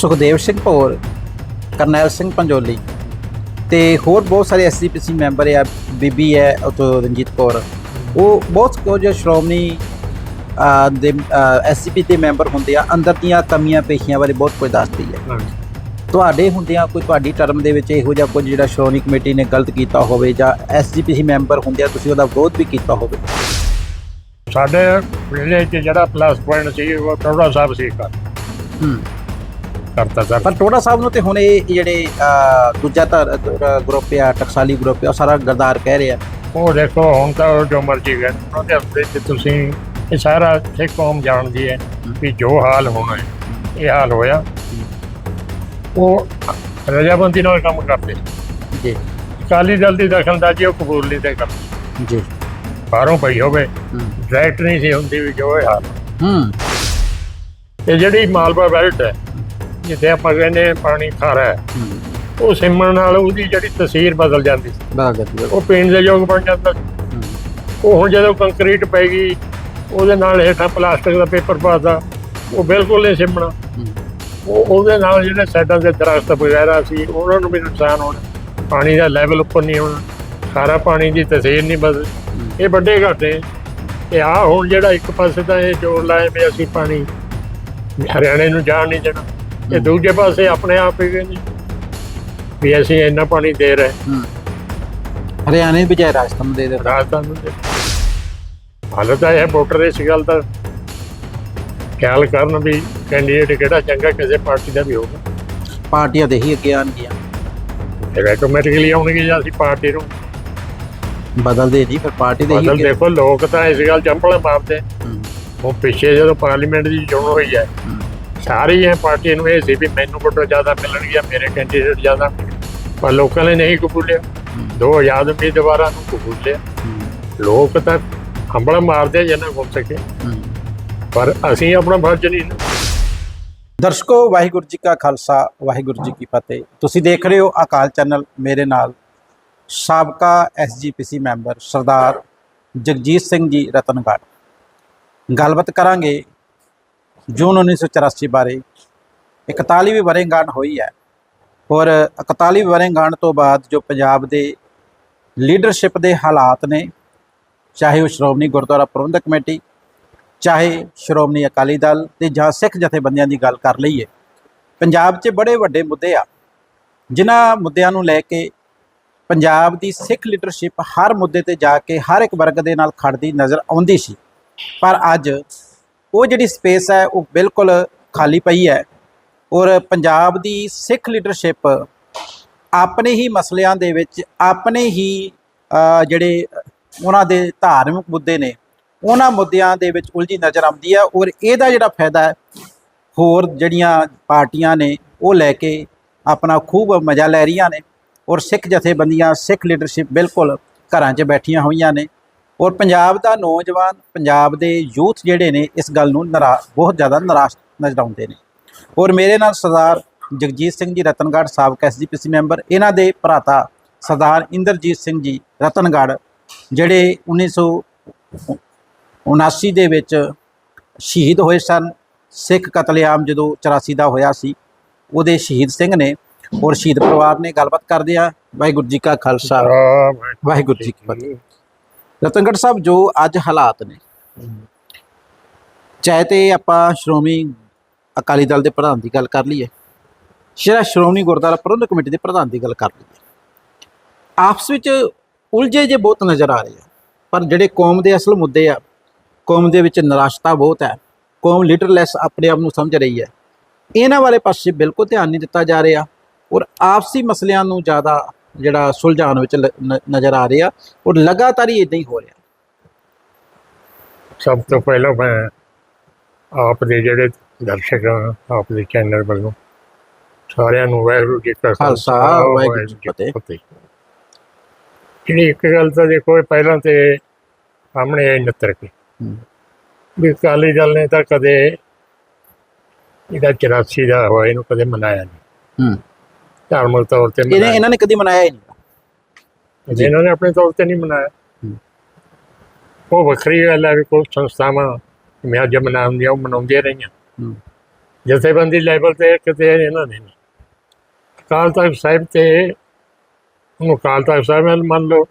ਸੁਖਦੇਵ ਸਿੰਘ ਭੌਰ ਕਰਨੈਲ ਸਿੰਘ ਪੰਜੋਲੀ ਤੇ ਹੋਰ ਬਹੁਤ ਸਾਰੇ ਐਸਜੀਪੀਸੀ ਮੈਂਬਰ ਆ ਬੀਬੀ ਹੈ ਉਤੋਂ ਰਣਜੀਤ ਕੌਰ। ਉਹ ਬਹੁਤ ਕੁਝ ਸ਼੍ਰੋਮਣੀ ਦੇ ਐਸਜੀਪੀ ਦੇ ਮੈਂਬਰ ਹੁੰਦੇ ਆ ਅੰਦਰ ਦੀਆਂ ਕਮੀਆਂ ਪੇਸ਼ੀਆਂ ਬਾਰੇ ਬਹੁਤ ਕੁਝ ਦੱਸਦੀ ਹੈ। ਤੁਹਾਡੇ ਹੁੰਦਿਆਂ ਕੋਈ ਤੁਹਾਡੀ ਟਰਮ ਦੇ ਵਿੱਚ ਇਹੋ ਜਿਹਾ ਕੁਝ ਜਿਹੜਾ ਸ਼੍ਰੋਮਣੀ ਕਮੇਟੀ ਨੇ ਗਲਤ ਕੀਤਾ ਹੋਵੇ ਜਾਂ ਐਸਜੀਪੀਸੀ ਮੈਂਬਰ ਹੁੰਦਿਆਂ ਤੁਸੀਂ ਉਹਦਾ ਵਿਰੋਧ ਵੀ ਕੀਤਾ ਹੋਵੇ? ਸਾਡੇ ਵੇਲੇ 'ਚ ਜਿਹੜਾ ਪਲੱਸ ਪੁਆਇੰਟ ਸੀ ਉਹ ਟੋੜਾ ਸਾਹਿਬ ਸੀ ਕਰ ਹੂੰ। ਕਰਤਾ ਸਰ। ਪਰ ਟੋੜਾ ਸਾਹਿਬ ਨੂੰ ਤੇ ਹੁਣ ਇਹ ਜਿਹੜੇ ਦੂਜਾ ਧਰ ਗਰੁੱਪ ਆ ਟਕਸਾਲੀ ਗਰੁੱਪ ਆ ਸਾਰਾ ਗਰਦਾਰ ਕਹਿ ਰਿਹਾ। ਉਹ ਦੇਖੋ ਹੁਣ ਤਾਂ ਉਹ ਜੋ ਮਰਜ਼ੀ ਗਏ ਉਹਨਾਂ ਦੇ ਹੱਥ 'ਚ ਤੁਸੀਂ ਇਹ ਸਾਰਾ ਸਿੱਖ ਕੌਮ ਜਾਣਦੀ ਹੈ ਵੀ ਜੋ ਹਾਲ ਹੋਣਾ ਹੈ ਇਹ ਹਾਲ ਹੋਇਆ। ਉਹ ਰਜਾਬੰਦੀ ਨਾਲ ਕੰਮ ਕਰਦੇ। ਜੀ। ਅਕਾਲੀ ਦਲ ਦੀ ਦਖਲਅੰਦਾਜ਼ੀ ਉਹ ਕਬੂਲ ਨਹੀਂ ਤੇ ਕਰਦੇ। ਜੀ। ਬਾਹਰੋਂ ਪਈ ਹੋਵੇ ਹੂੰ। ਡਾਇਰੈਕਟ ਨਹੀਂ ਸੀ ਹੁੰਦੀ ਵੀ ਜੋ ਇਹ ਹਾਲ। ਹੂੰ। ਇਹ ਜਿਹੜੀ ਮਾਲਵਾ ਬੈਲਟ ਹੈ ਜਿੱਥੇ ਆਪਾਂ ਕਹਿੰਦੇ ਪਾਣੀ ਖਾਰਾ ਹੈ ਉਹ ਸਿਮਣ ਨਾਲ ਉਹਦੀ ਜਿਹੜੀ ਤਸਵੀਰ ਬਦਲ ਜਾਂਦੀ ਸੀ। ਬਰਾਬਰ ਉਹ ਪੀਣ ਦੇ ਯੋਗ ਬਣ ਜਾਂਦਾ ਸੀ। ਉਹ ਹੁਣ ਜਦੋਂ ਕੰਕਰੀਟ ਪੈ ਗਈ ਉਹਦੇ ਨਾਲ ਹੇਠਾਂ ਪਲਾਸਟਿਕ ਦਾ ਪੇਪਰ ਪਾਦਾ ਉਹ ਬਿਲਕੁਲ ਨਹੀਂ ਸਿਮਣਾ ਉਹ ਉਹਦੇ ਨਾਲ ਜਿਹੜੇ ਸਾਈਡਾਂ ਦੇ ਦਰਖਤ ਵਗੈਰਾ ਸੀ ਉਹਨਾਂ ਨੂੰ ਵੀ ਨੁਕਸਾਨ ਹੋਣਾ। ਪਾਣੀ ਦਾ ਲੈਵਲ ਉੱਪਰ ਨਹੀਂ ਹੋਣਾ। ਸਾਰਾ ਪਾਣੀ ਦੀ ਤਸਵੀਰ ਨਹੀਂ ਬਦਲ ਇਹ ਵੱਡੇ ਘਾਟੇ ਇਹ ਆ ਹੁਣ ਜਿਹੜਾ ਇੱਕ ਪਾਸੇ ਤਾਂ ਇਹ ਜੋਰ ਲਾਏ ਵੀ ਅਸੀਂ ਪਾਣੀ ਹਰਿਆਣੇ ਨੂੰ ਜਾਣ ਨਹੀਂ ਦੇਣਾ। ਇਹ ਦੂਜੇ ਪਾਸੇ ਆਪਣੇ ਆਪ ਹੀ ਕਹਿੰਦੇ ਵੀ ਅਸੀਂ ਇੰਨਾ ਪਾਣੀ ਦੇ ਰਹੇ। ਹੂੰ। ਹਰਿਆਣੇ ਬਜਾਏ ਰਾਜਸਥਾਨ ਦੇ ਦੇ ਰਾਜਸਥਾਨ ਨੂੰ ਦੇ ਹਾਲਤ ਹੈ ਵੋਟਰ ਇਸ ਗੱਲ ਦਾ ਖਿਆਲ ਕਰਨ ਵੀ ਕੈਂਡੀਡੇਟ ਕਿਹੜਾ ਚੰਗਾ ਕਿਸੇ ਪਾਰਟੀ ਦਾ ਵੀ ਹੋਊਗਾ। ਪਾਰਟੀਆਂ ਦੇ ਹੀ ਅੱਗੇ ਆਣਗੀਆਂ ਫਿਰ ਆਟੋਮੈਟਿਕਲੀ ਆਉਣਗੇ ਜਾਂ ਅਸੀਂ ਪਾਰਟੀ ਨੂੰ ਬਦਲਦੇ ਨਹੀਂ ਫਿਰ ਪਾਰਟੀ ਦੇ ਹੀ ਬਦਲ ਅੱਗੇ ਦੇਖੋ ਲੋਕ ਤਾਂ ਇਸ ਗੱਲ ਚੰਪਲਾਂ ਮਾਰਦੇ। ਹੂੰ, ਉਹ ਪਿੱਛੇ ਜਦੋਂ ਪਾਰਲੀਮੈਂਟ ਦੀ ਚੋਣ ਹੋਈ ਹੈ ਹੂੰ, ਸਾਰੀ ਇਹ ਪਾਰਟੀ ਨੂੰ ਇਹ ਸੀ ਵੀ ਮੈਨੂੰ ਵੋਟਰ ਜ਼ਿਆਦਾ ਮਿਲਣਗੀਆਂ ਮੇਰੇ ਕੈਂਡੀਡੇਟ ਜ਼ਿਆਦਾ। ਪਰ ਲੋਕਾਂ ਨੇ ਨਹੀਂ ਕਬੂਲਿਆ ਹੂੰ, ਦੋ ਆਜ਼ਾਦ ਉਮੀਦਵਾਰਾਂ ਨੂੰ ਕਬੂਲਿਆ ਲੋਕ ਤਾਂ ਹੰਬਲ ਮਾਰਦੇ ਜਿੰਨਾ ਹੋ ਸਕੇ। ਪਰ ਅਸੀਂ ਆਪਣਾ ਫਰਜ਼ ਨਹੀਂ ਦਰਸ਼ਕੋ ਵਾਹਿਗੁਰੂ ਜੀ ਕਾ ਖਾਲਸਾ ਵਾਹਿਗੁਰੂ ਜੀ ਕੀ ਫਤਿਹ। ਤੁਸੀਂ ਦੇਖ ਰਹੇ ਹੋ ਅਕਾਲ ਚੈਨਲ ਮੇਰੇ ਨਾਲ ਸਾਬਕਾ ਐਸਜੀਪੀਸੀ ਮੈਂਬਰ ਸਰਦਾਰ ਜਗਜੀਤ ਸਿੰਘ ਜੀ ਰਤਨਗੜ੍ਹ। ਗੱਲਬਾਤ ਕਰਾਂਗੇ ਜੂਨ 1984 ਬਾਰੇ 41ਵੀਂ ਵਰ੍ਹੇਗੰਢ ਹੋਈ ਹੈ। ਔਰ 41ਵੀਂ ਵਰ੍ਹੇਗੰਢ ਤੋਂ ਬਾਅਦ ਜੋ ਪੰਜਾਬ ਦੇ ਲੀਡਰਸ਼ਿਪ ਦੇ ਹਾਲਾਤ ਨੇ, ਚਾਹੇ ਉਹ ਸ਼੍ਰੋਮਣੀ ਗੁਰਦੁਆਰਾ ਪ੍ਰਬੰਧਕ ਕਮੇਟੀ, ਚਾਹੇ ਸ਼੍ਰੋਮਣੀ ਅਕਾਲੀ ਦਲ ਤੇ ਜਾਂ ਸਿੱਖ ਜਥੇਬੰਦੀਆਂ ਦੀ ਗੱਲ ਕਰ ਲਈਏ, ਪੰਜਾਬ 'ਚ ਬੜੇ ਵੱਡੇ ਮੁੱਦੇ ਆ। ਜਿਨ੍ਹਾਂ ਮੁੱਦਿਆਂ ਨੂੰ ਲੈ ਕੇ ਪੰਜਾਬ ਦੀ ਸਿੱਖ ਲੀਡਰਸ਼ਿਪ ਹਰ ਮੁੱਦੇ ਤੇ ਜਾ ਕੇ ਹਰ ਇੱਕ ਵਰਗ ਦੇ ਨਾਲ ਖੜਦੀ ਨਜ਼ਰ ਆਉਂਦੀ ਸੀ। ਪਰ ਅੱਜ ਉਹ ਜਿਹੜੀ ਸਪੇਸ ਹੈ ਉਹ ਬਿਲਕੁਲ ਖਾਲੀ ਪਈ ਹੈ ਔਰ ਪੰਜਾਬ ਦੀ ਸਿੱਖ ਲੀਡਰਸ਼ਿਪ ਆਪਣੇ ਹੀ ਮਸਲਿਆਂ ਦੇ ਵਿੱਚ, ਆਪਣੇ ਹੀ ਜਿਹੜੇ ਉਹਨਾਂ ਦੇ ਧਾਰਮਿਕ ਮੁੱਦੇ ਨੇ, ਉਹਨਾਂ ਮੁੱਦਿਆਂ ਦੇ ਵਿੱਚ ਉਲਝੀ ਨਜ਼ਰ ਆਉਂਦੀ ਹੈ ਔਰ ਇਹਦਾ ਜਿਹੜਾ ਫਾਇਦਾ ਹੈ, ਹੋਰ ਜਿਹੜੀਆਂ ਪਾਰਟੀਆਂ ਨੇ ਉਹ ਲੈ ਕੇ ਆਪਣਾ ਖੂਬ ਮਜ਼ਾ ਲੈ ਰਹੀਆਂ ਨੇ ਔਰ ਸਿੱਖ ਜਥੇਬੰਦੀਆਂ, ਸਿੱਖ ਲੀਡਰਸ਼ਿਪ ਬਿਲਕੁਲ ਘਰਾਂ 'ਚ ਬੈਠੀਆਂ ਹੋਈਆਂ ਨੇ। ਔਰ ਪੰਜਾਬ ਦਾ ਨੌਜਵਾਨ ਪੰਜਾਬ ਦੇ ਯੂਥ ਜਿਹੜੇ ਨੇ ਇਸ ਗੱਲ ਨੂੰ ਨਰਾ ਬਹੁਤ ਜ਼ਿਆਦਾ ਨਿਰਾਸ਼ ਨਜ਼ਰ ਆਉਂਦੇ ਨੇ। ਔਰ ਮੇਰੇ ਨਾਲ ਸਰਦਾਰ ਜਗਜੀਤ ਸਿੰਘ ਜੀ ਰਤਨਗੜ੍ਹ ਸਾਬਕਾ ਐਸਜੀਪੀਸੀ ਮੈਂਬਰ ਇਹਨਾਂ ਦੇ ਭਰਾਤਾ ਸਰਦਾਰ ਇੰਦਰਜੀਤ ਸਿੰਘ ਜੀ ਰਤਨਗੜ੍ਹ ਜਿਹੜੇ 1979 ਦੇ ਵਿੱਚ ਸ਼ਹੀਦ ਹੋਏ ਸਨ। ਸਿੱਖ ਕਤਲੇਆਮ ਜਦੋਂ 84 ਦਾ ਹੋਇਆ ਸੀ ਉਹਦੇ ਸ਼ਹੀਦ ਸਿੰਘ ਨੇ ਔਰ ਸ਼ਹੀਦ ਪਰਿਵਾਰ ਨੇ ਗੱਲਬਾਤ ਕਰਦੇ ਆ। ਵਾਹਿਗੁਰੂ ਜੀ ਕਾ ਖਾਲਸਾ ਵਾਹਿਗੁਰੂ ਜੀ ਕੀ ਫਤਿਹ। ਰਤਨਗੜ੍ਹ ਸਾਹਿਬ ਜੋ ਅੱਜ ਹਾਲਾਤ ਨੇ, ਚਾਹੇ ਤੇ ਆਪਾਂ ਸ਼੍ਰੋਮਣੀ ਅਕਾਲੀ ਦਲ ਦੇ ਪ੍ਰਧਾਨ ਦੀ ਗੱਲ ਕਰ ਲਈਏ, ਜਿਹੜਾ ਸ਼੍ਰੋਮਣੀ ਗੁਰਦੁਆਰਾ ਪ੍ਰਬੰਧਕ ਕਮੇਟੀ ਦੇ ਪ੍ਰਧਾਨ ਦੀ ਗੱਲ ਕਰ ਲਈਏ, ਆਪਸ ਵਿੱਚ ਉਲਝੇ ਜੇ ਬਹੁਤ ਨਜ਼ਰ ਆ ਰਹੇ ਆ, ਪਰ ਜਿਹੜੇ ਕੌਮ ਦੇ ਅਸਲ ਮੁੱਦੇ ਆ, ਕੌਮ ਦੇ ਵਿੱਚ ਨਿਰਾਸ਼ਤਾ ਬਹੁਤ ਹੈ, ਕੌਮ ਲੀਡਰਲੈਸ ਆਪਣੇ ਆਪ ਨੂੰ ਸਮਝ ਰਹੀ ਹੈ, ਇਹਨਾਂ ਵਾਲੇ ਪਾਸੇ ਬਿਲਕੁਲ ਧਿਆਨ ਨਹੀਂ ਦਿੱਤਾ ਜਾ ਰਿਹਾ ਔਰ ਆਪਸੀ ਮਸਲਿਆਂ ਨੂੰ ਜ਼ਿਆਦਾ ਜਿਹੜਾ ਸੁਲਝਾਉਣ ਵਿੱਚ ਨਜ਼ਰ ਆ ਰਿਹਾ ਔਰ ਲਗਾਤਾਰ ਹੀ ਇਦਾਂ ਹੀ ਹੋ ਰਿਹਾ। ਸਭ ਤੋਂ ਪਹਿਲਾਂ ਮੈਂ ਆਪ ਦੇ ਜਿਹੜੇ ਦਰਸ਼ਕ ਆਪ ਦੇ ਚੈਨਲ ਵੱਲੋਂ ਸਾਰਿਆਂ ਨੂੰ ਵਾਹਿਗੁਰੂ ਜੀ ਕਾ ਖਾਲਸਾ, ਵਾਹਿਗੁਰੂ ਜੀ ਕੀ ਫਤਿਹ। ਜਿਹੜੀ ਇੱਕ ਗੱਲ ਤਾਂ ਦੇਖੋ ਇਹ ਪਹਿਲਾਂ ਤੇ ਸਾਹਮਣੇ ਆਈ ਨੱਤਰ ਕੇ। ਵੀ ਅਕਾਲੀ ਦਲ ਨੇ ਤਾਂ ਕਦੇ ਇਹਦਾ 84 ਦਾ ਹੋਇਆ ਇਹਨੂੰ ਕਦੇ ਮਨਾਇਆ ਨਹੀਂ ਹੂੰ। ਧਾਰਮਿਕ ਤੌਰ ਤੇ ਇਹਨੇ ਇਹਨਾਂ ਨੇ ਕਦੀ ਮਨਾਇਆ ਹੀ ਨਹੀਂ। ਤੇ ਇਹਨਾਂ ਨੇ ਆਪਣੇ ਤੌਰ ਤੇ ਨਹੀਂ ਮਨਾਇਆ। ਹੂੰ। ਉਹ ਵੱਖਰੀ ਗੱਲ ਹੈ ਵੀ ਕੋਈ ਸੰਸਥਾਵਾਂ ਮੈਂ ਅੱਜ ਮਨਾਉਂਦੀਆਂ ਉਹ ਮਨਾਉਂਦੀਆਂ ਰਹੀਆਂ। ਹੂੰ। ਜਥੇਬੰਦੀ ਲੈਵਲ ਤੇ ਕਿਤੇ ਇਹਨਾਂ ਨੇ ਨਹੀਂ। ਅਕਾਲ ਤਖਤ ਸਾਹਿਬ ਤੇ ਉਹਨੂੰ ਅਕਾਲ ਤਖਤ ਸਾਹਿਬ ਵੱਲ ਮੰਨ ਲਓ